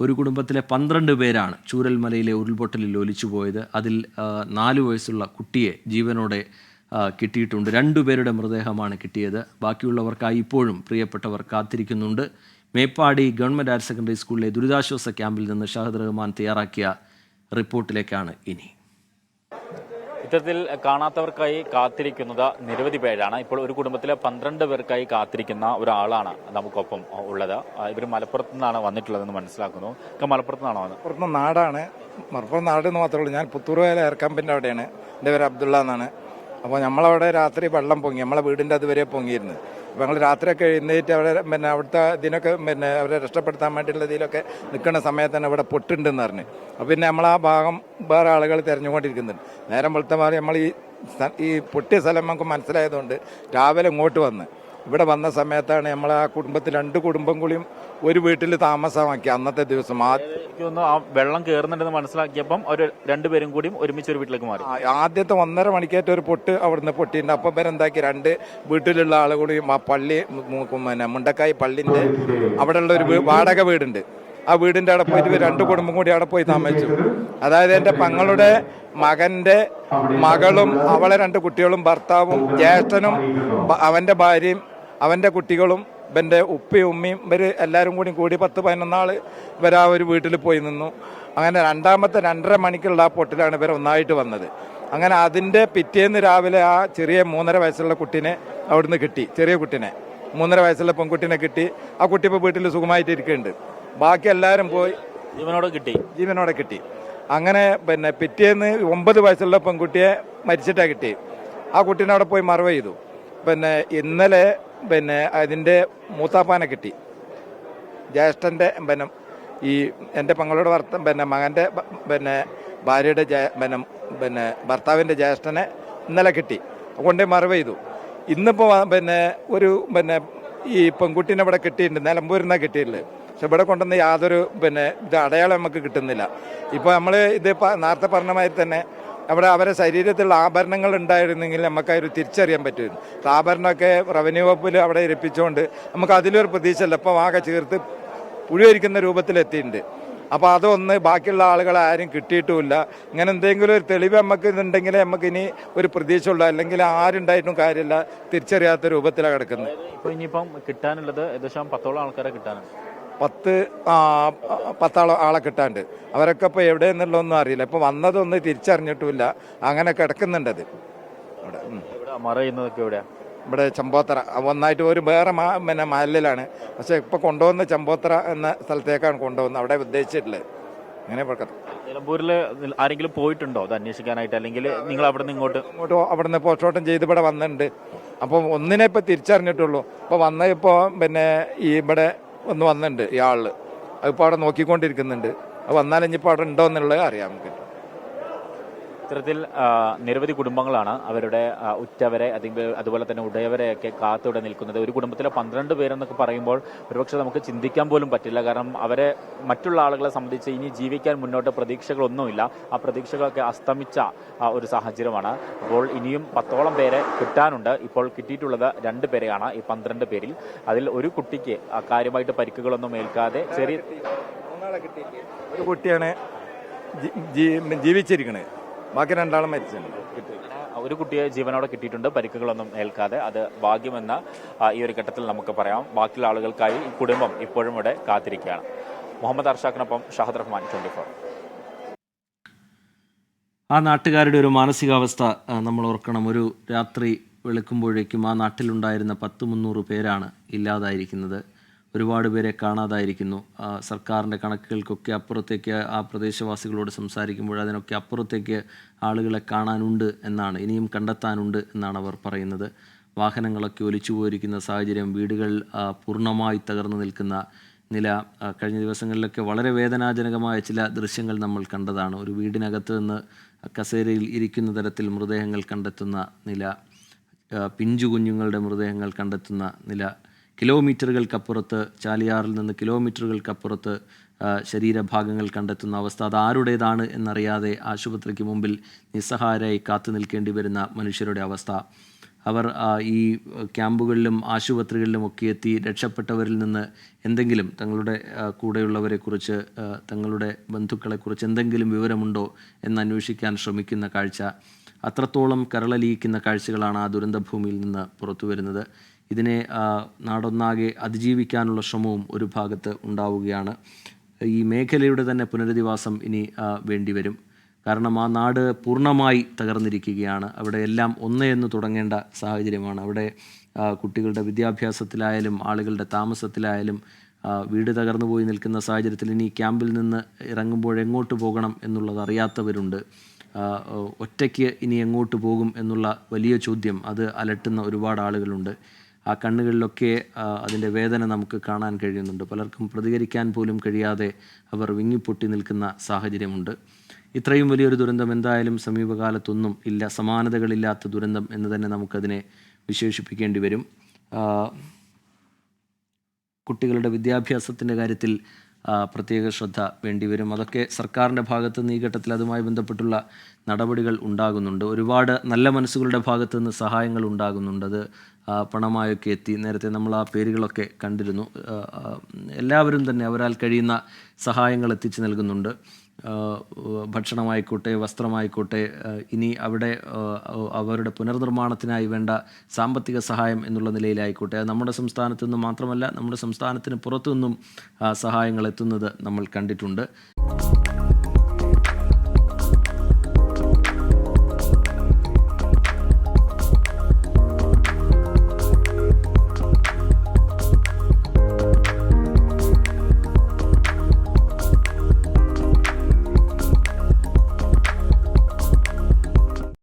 ഒരു കുടുംബത്തിലെ പന്ത്രണ്ട് പേരാണ് ചൂരൽമലയിലെ ഉരുൾപൊട്ടലിൽ ഒലിച്ചുപോയത് അതിൽ ആ, നാല് വയസ്സുള്ള കുട്ടിയെ ജീവനോടെ കിട്ടിയിട്ടുണ്ട്. രണ്ടുപേരുടെ മൃതദേഹമാണ് കിട്ടിയത്. ബാക്കിയുള്ളവർക്കായി ഇപ്പോഴും പ്രിയപ്പെട്ടവർ കാത്തിരിക്കുന്നുണ്ട്. മേപ്പാടി ഗവൺമെന്റ് ഹയർ സെക്കൻഡറി സ്കൂളിലെ ദുരിതാശ്വാസ ക്യാമ്പിൽ നിന്ന് ഷാഹിദ് റഹ്മാൻ തയ്യാറാക്കിയ റിപ്പോർട്ടിലേക്കാണ് ഇനി. ഇത്തരത്തിൽ കാണാത്തവർക്കായി കാത്തിരിക്കുന്നത് നിരവധി പേരാണ്. ഇപ്പോൾ ഒരു കുടുംബത്തിലെ പന്ത്രണ്ട് പേർക്കായി കാത്തിരിക്കുന്ന ഒരാളാണ് നമുക്കൊപ്പം ഉള്ളത്. ഇവർ മലപ്പുറത്ത് നിന്നാണ് വന്നിട്ടുള്ളതെന്ന് മനസ്സിലാക്കുന്നു. മലപ്പുറത്ത് നിന്നാണ് വന്നത്? മലപ്പുറത്ത് നാടാണ്. മലപ്പുറം നാട് എന്ന് മാത്രമേ ഉള്ളൂ. ഞാൻ പുത്തൂർ വേല എയർ എയർക്കമ്പിന്റെ അവിടെയാണ്. എന്റെ പേര് അബ്ദുള്ള എന്നാണ്. അപ്പോൾ നമ്മളവിടെ രാത്രി വെള്ളം പൊങ്ങി നമ്മളെ വീടിന്റെ അതുവരെ പൊങ്ങിയിരുന്നു. അപ്പോൾ ഞങ്ങൾ രാത്രിയൊക്കെ എഴുന്നേറ്റ് അവിടെ പിന്നെ അവിടുത്തെ ഇതിനൊക്കെ പിന്നെ അവരെ രക്ഷപ്പെടുത്താൻ വേണ്ടിയുള്ള ഇതിലൊക്കെ നിൽക്കുന്ന സമയത്ത് തന്നെ ഇവിടെ പൊട്ടുണ്ടെന്ന് പറഞ്ഞ്. അപ്പോൾ പിന്നെ നമ്മൾ ആ ഭാഗം വേറെ ആളുകൾ തിരഞ്ഞുകൊണ്ടിരിക്കുന്നുണ്ട്. നേരം വെളുത്ത മാറി നമ്മൾ ഈ ഈ പൊട്ടിയ സ്ഥലം നമുക്ക് മനസ്സിലായതുകൊണ്ട് രാവിലെ ഇങ്ങോട്ട് വന്ന്. ഇവിടെ വന്ന സമയത്താണ് നമ്മൾ ആ കുടുംബത്തിൽ രണ്ട് കുടുംബം കൂടിയും ഒരു വീട്ടിൽ താമസമാക്കി അന്നത്തെ ദിവസം. ആ എനിക്ക് ആ വെള്ളം കയറുന്നുണ്ടെന്ന് മനസ്സിലാക്കിയപ്പം ഒരു രണ്ടുപേരും കൂടിയും ഒരുമിച്ച് ഒരു വീട്ടിലേക്ക് മാറി. ആദ്യത്തെ ഒന്നര മണിക്കേറ്റ ഒരു പൊട്ട് അവിടുന്ന് പൊട്ടിയിട്ടുണ്ട്. അപ്പം പേര് എന്താക്കി? രണ്ട് വീട്ടിലുള്ള ആളുകൂടിയും ആ പള്ളി പിന്നെ മുണ്ടക്കായി പള്ളിന്റെ അവിടെയുള്ള ഒരു വാടക വീടുണ്ട്. ആ വീടിന്റെ അവിടെ പോയിട്ട് രണ്ട് കുടുംബം കൂടി അവിടെ പോയി താമസിച്ചു. അതായത് എന്റെ പങ്ങളുടെ മകന്റെ മകളും അവളെ രണ്ട് കുട്ടികളും ഭർത്താവും ജ്യേഷ്ഠനും അവന്റെ അവന്റെ ഭാര്യയും അവന്റെ കുട്ടികളും ഇവന്റെ ഉപ്പയും ഉമ്മയും ഇവർ എല്ലാവരും കൂടി കൂടി പത്ത് പതിനൊന്നാൾ ഇവർ ആ ഒരു വീട്ടിൽ പോയി നിന്നു. അങ്ങനെ രണ്ടാമത്തെ രണ്ടര മണിക്കുള്ള ആ പൊട്ടിലാണ് ഇവർ ഒന്നായിട്ട് വന്നത്. അങ്ങനെ അതിന്റെ പിറ്റേന്ന് രാവിലെ ആ ചെറിയ മൂന്നര വയസ്സുള്ള കുട്ടീനെ അവിടുന്ന് കിട്ടി ചെറിയ കുട്ടീനെ. മൂന്നര വയസ്സുള്ള പെൺകുട്ടീനെ കിട്ടി. ആ കുട്ടി ഇപ്പോൾ വീട്ടിൽ സുഖമായിട്ട് ഇരിക്കുന്നുണ്ട്. ബാക്കി എല്ലാവരും പോയി ജീവനോടെ കിട്ടി. ജീവനോടെ കിട്ടി. അങ്ങനെ പിന്നെ പിറ്റേന്ന് ഒമ്പത് വയസ്സുള്ള പെൺകുട്ടിയെ മരിച്ചിട്ടാണ് കിട്ടി. ആ കുട്ടീനെ അവിടെ പോയി മറവ് ചെയ്തു. പിന്നെ ഇന്നലെ പിന്നെ അതിന്റെ മൂത്താപ്പാനെ കിട്ടി. ജ്യേഷ്ഠന്റെ പിന്നെ ഈ എന്റെ പെങ്ങളുടെ ഭർത്ത പിന്നെ മകന്റെ പിന്നെ ഭാര്യയുടെ പിന്നെ പിന്നെ ഭർത്താവിന്റെ ജ്യേഷ്ഠനെ ഇന്നലെ കിട്ടി. കൊണ്ടേ മറവ് ചെയ്തു. ഇന്നിപ്പോൾ പിന്നെ ഒരു പിന്നെ ഈ പെൺകുട്ടീനെ ഇവിടെ കിട്ടിയിട്ടുണ്ട്. നിലമ്പൂരിൽ നിന്നാണ് പക്ഷെ ഇവിടെ കൊണ്ടുവന്ന് യാതൊരു പിന്നെ ഇത് അടയാളം നമുക്ക് കിട്ടുന്നില്ല. ഇപ്പോൾ നമ്മൾ ഇത് നേരത്തെ പറഞ്ഞ മാതിരി തന്നെ അവിടെ അവരെ ശരീരത്തിലുള്ള ആഭരണങ്ങൾ ഉണ്ടായിരുന്നെങ്കിൽ നമുക്ക് അതൊരു തിരിച്ചറിയാൻ പറ്റുമായിരുന്നു. ആഭരണമൊക്കെ റവന്യൂ വകുപ്പിൽ അവിടെ ഇരിപ്പിച്ചുകൊണ്ട് നമുക്ക് അതിലൊരു പ്രതീക്ഷയില്ല. ഇപ്പം ആകെ ചേർത്ത് പുഴുവരിക്കുന്ന രൂപത്തിലെത്തിയിട്ടുണ്ട് അപ്പോൾ അതൊന്ന് ബാക്കിയുള്ള ആളുകളെ ആരും കിട്ടിയിട്ടുമില്ല. ഇങ്ങനെ എന്തെങ്കിലും ഒരു തെളിവ് നമുക്ക് ഇതുണ്ടെങ്കിൽ നമുക്കിനി ഒരു പ്രതീക്ഷ ഉള്ള അല്ലെങ്കിൽ ആരുണ്ടായിട്ടും കാര്യമില്ല. തിരിച്ചറിയാത്ത രൂപത്തിലാണ് കിടക്കുന്നത്. ഇപ്പോൾ ഇനിയിപ്പം കിട്ടാനുള്ളത് ഏകദേശം പത്തോളം ആൾക്കാരെ കിട്ടാനുണ്ട്. പത്ത് പത്താളെ ആളെ കിട്ടാണ്ട്. അവരൊക്കെ ഇപ്പോൾ എവിടെ നിന്നുള്ളതൊന്നും അറിയില്ല. ഇപ്പോൾ വന്നതൊന്നും തിരിച്ചറിഞ്ഞിട്ടുമില്ല. അങ്ങനെ കിടക്കുന്നുണ്ടത് അവിടെ. ഇവിടെ മറയുന്നതൊക്കെ ചെയ്യുന്നതൊക്കെ ഇവിടെ ചമ്പോത്തറ. ഒന്നായിട്ട് ഒരു വേറെ മാ പിന്നെ മഹലിലാണ് പക്ഷേ ഇപ്പോൾ കൊണ്ടുവന്ന ചമ്പോത്തറ എന്ന സ്ഥലത്തേക്കാണ് കൊണ്ടുവന്നത്. അവിടെ ഉദ്ദേശിച്ചിട്ടുള്ളത്. അങ്ങനെ നിലമ്പൂരിൽ ആരെങ്കിലും പോയിട്ടുണ്ടോ? അത് അന്വേഷിക്കാനായിട്ട്. അല്ലെങ്കിൽ നിങ്ങൾ അവിടെ നിന്ന് ഇങ്ങോട്ട് ഇങ്ങോട്ട് നിന്ന് പോസ്റ്റ്മോർട്ടം ചെയ്ത് ഇവിടെ വന്നിട്ടുണ്ട്. അപ്പോൾ ഒന്നിനെ ഇപ്പോൾ തിരിച്ചറിഞ്ഞിട്ടുള്ളൂ. ഇപ്പോൾ വന്ന ഇപ്പോൾ പിന്നെ ഈ ഇവിടെ ഒന്ന് വന്നിട്ടുണ്ട് ഇയാൾ അതിപ്പോൾ അവിടെ നോക്കിക്കൊണ്ടിരിക്കുന്നുണ്ട്. അത് വന്നാൽ ഇനിയിപ്പോൾ അവിടെ ഉണ്ടോ എന്നുള്ളത് അറിയാം നമുക്ക്. ഇത്തരത്തിൽ നിരവധി കുടുംബങ്ങളാണ് അവരുടെ ഉറ്റവരെ അല്ലെങ്കിൽ അതുപോലെ തന്നെ ഉടയവരെയൊക്കെ കാത്തിവിടെ നിൽക്കുന്നത്. ഒരു കുടുംബത്തിലെ പന്ത്രണ്ട് പേരെന്നൊക്കെ പറയുമ്പോൾ ഒരുപക്ഷെ നമുക്ക് ചിന്തിക്കാൻ പോലും പറ്റില്ല. കാരണം അവരെ മറ്റുള്ള ആളുകളെ സംബന്ധിച്ച് ഇനി ജീവിക്കാൻ മുന്നോട്ട് പ്രതീക്ഷകളൊന്നുമില്ല. ആ പ്രതീക്ഷകളൊക്കെ അസ്തമിച്ച ഒരു സാഹചര്യമാണ്. അപ്പോൾ ഇനിയും പത്തോളം പേരെ കിട്ടാനുണ്ട്. ഇപ്പോൾ കിട്ടിയിട്ടുള്ളത് രണ്ട് പേരെയാണ് ഈ പന്ത്രണ്ട് പേരിൽ. അതിൽ ഒരു കുട്ടിക്ക് കാര്യമായിട്ട് പരിക്കുകളൊന്നും ഏൽക്കാതെ ചെറിയ ഒരു കുട്ടിയാണ് ജി- ജീ- ജീവിച്ചിരിക്കണത് ബാക്കി രണ്ടാളും മരിച്ചിട്ടുണ്ട്. ഒരു കുട്ടിയെ ജീവനോടെ കിട്ടിയിട്ടുണ്ട്. പരിക്കുകളൊന്നും ഏൽക്കാതെ അത് ഭാഗ്യമെന്ന ഈ ഒരു ഘട്ടത്തിൽ നമുക്ക് പറയാം. ബാക്കിയുള്ള ആളുകൾക്കായി ഈ കുടുംബം ഇപ്പോഴും ഇവിടെ കാത്തിരിക്കുകയാണ്. മുഹമ്മദ് അർഷാഖിനൊപ്പം ഷഹദ് റഹ്മാൻ ട്വന്റി ഫോർ. ആ നാട്ടുകാരുടെ ഒരു മാനസികാവസ്ഥ നമ്മൾ ഓർക്കണം. ഒരു രാത്രി വെളുക്കുമ്പോഴേക്കും ആ നാട്ടിലുണ്ടായിരുന്ന പത്ത് മുന്നൂറ് പേരാണ് ഇല്ലാതായിരിക്കുന്നത്. ഒരുപാട് പേരെ കാണാതായിരിക്കുന്നു. സർക്കാരിന്റെ കണക്കുകൾക്കൊക്കെ അപ്പുറത്തേക്ക് ആ പ്രദേശവാസികളോട് സംസാരിക്കുമ്പോൾ അതിനൊക്കെ അപ്പുറത്തേക്ക് ആളുകളെ കാണാനുണ്ട് എന്നാണ് ഇനിയും കണ്ടെത്താനുണ്ട് എന്നാണ് അവർ പറയുന്നത്. വാഹനങ്ങളൊക്കെ ഒലിച്ചു പോയിരിക്കുന്ന സാഹചര്യം വീടുകൾ പൂർണമായി തകർന്നു നിൽക്കുന്ന നില കഴിഞ്ഞ ദിവസങ്ങളിലൊക്കെ വളരെ വേദനാജനകമായ ചില ദൃശ്യങ്ങൾ നമ്മൾ കണ്ടതാണ്. ഒരു വീടിനകത്ത് നിന്ന് കസേരയിൽ ഇരിക്കുന്ന തരത്തിൽ മൃതദേഹങ്ങൾ കണ്ടെത്തുന്ന നില പിഞ്ചു കുഞ്ഞുങ്ങളുടെ മൃതദേഹങ്ങൾ കണ്ടെത്തുന്ന നില കിലോമീറ്ററുകൾക്കപ്പുറത്ത് ചാലിയാറിൽ നിന്ന് കിലോമീറ്ററുകൾക്കപ്പുറത്ത് ശരീരഭാഗങ്ങൾ കണ്ടെത്തുന്ന അവസ്ഥ അത് ആരുടേതാണ് എന്നറിയാതെ ആശുപത്രിക്ക് മുമ്പിൽ നിസ്സഹായരായി കാത്തു നിൽക്കേണ്ടി വരുന്ന മനുഷ്യരുടെ അവസ്ഥ. അവർ ഈ ക്യാമ്പുകളിലും ആശുപത്രികളിലും ഒക്കെ എത്തി രക്ഷപ്പെട്ടവരിൽ നിന്ന് എന്തെങ്കിലും തങ്ങളുടെ കൂടെയുള്ളവരെക്കുറിച്ച് തങ്ങളുടെ ബന്ധുക്കളെക്കുറിച്ച് എന്തെങ്കിലും വിവരമുണ്ടോ എന്ന് അന്വേഷിക്കാൻ ശ്രമിക്കുന്ന കാഴ്ച. അത്രത്തോളം കരളലിയിക്കുന്ന കാഴ്ചകളാണ് ആ ദുരന്തഭൂമിയിൽ നിന്ന് പുറത്തു വരുന്നത് ഇതിനെ നാടൊന്നാകെ അതിജീവിക്കാനുള്ള ശ്രമവും ഒരു ഭാഗത്ത് ഉണ്ടാവുകയാണ്. ഈ മേഖലയുടെ തന്നെ പുനരധിവാസം ഇനി വേണ്ടിവരും. കാരണം ആ നാട് പൂർണമായി തകർന്നിരിക്കുകയാണ്. അവിടെ എല്ലാം ഒന്ന് എന്ന് തുടങ്ങേണ്ട സാഹചര്യമാണ്. അവിടെ കുട്ടികളുടെ വിദ്യാഭ്യാസത്തിലായാലും ആളുകളുടെ താമസത്തിലായാലും വീട് തകർന്നു പോയി നിൽക്കുന്ന സാഹചര്യത്തിൽ ഇനി ക്യാമ്പിൽ നിന്ന് ഇറങ്ങുമ്പോൾ എങ്ങോട്ട് പോകണം എന്നുള്ളത് അറിയാത്തവരുണ്ട്. ഒറ്റയ്ക്ക് ഇനി എങ്ങോട്ട് പോകും എന്നുള്ള വലിയ ചോദ്യം. അത് അലട്ടുന്ന ഒരുപാട് ആളുകളുണ്ട്. ആ കണ്ണുകളിലൊക്കെ അതിന്റെ വേദന നമുക്ക് കാണാൻ കഴിയുന്നുണ്ട്. പലർക്കും പ്രതികരിക്കാൻ പോലും കഴിയാതെ അവർ വിങ്ങിപ്പൊട്ടി നിൽക്കുന്ന സാഹചര്യമുണ്ട്. ഇത്രയും വലിയൊരു ദുരന്തം എന്തായാലും സമീപകാലത്തൊന്നും ഇല്ല. സമാനതകളില്ലാത്ത ദുരന്തം എന്ന് തന്നെ നമുക്കതിനെ വിശേഷിപ്പിക്കേണ്ടി വരും. കുട്ടികളുടെ വിദ്യാഭ്യാസത്തിന്റെ കാര്യത്തിൽ പ്രത്യേക ശ്രദ്ധ വേണ്ടിവരും. അതൊക്കെ സർക്കാരിന്റെ ഭാഗത്ത് നിന്ന് ഈ ഘട്ടത്തിൽ അതുമായി ബന്ധപ്പെട്ടുള്ള നടപടികൾ ഉണ്ടാകുന്നുണ്ട്. ഒരുപാട് നല്ല മനസ്സുകളുടെ ഭാഗത്ത് നിന്ന് സഹായങ്ങൾ ഉണ്ടാകുന്നുണ്ട്. അത് പണമായൊക്കെ എത്തി. നേരത്തെ നമ്മൾ ആ പേരുകളൊക്കെ കണ്ടിരുന്നു. എല്ലാവരും തന്നെ അവരാൽ കഴിയുന്ന സഹായങ്ങൾ എത്തിച്ചു നൽകുന്നുണ്ട്. ഭക്ഷണമായിക്കോട്ടെ വസ്ത്രമായിക്കോട്ടെ ഇനി അവിടെ അവരുടെ പുനർനിർമ്മാണത്തിനായി വേണ്ട സാമ്പത്തിക സഹായം എന്നുള്ള നിലയിലായിക്കോട്ടെ. അത് നമ്മുടെ സംസ്ഥാനത്തു നിന്ന് മാത്രമല്ല നമ്മുടെ സംസ്ഥാനത്തിന് പുറത്തു നിന്നും സഹായങ്ങൾ എത്തുന്നത് നമ്മൾ കണ്ടിട്ടുണ്ട്.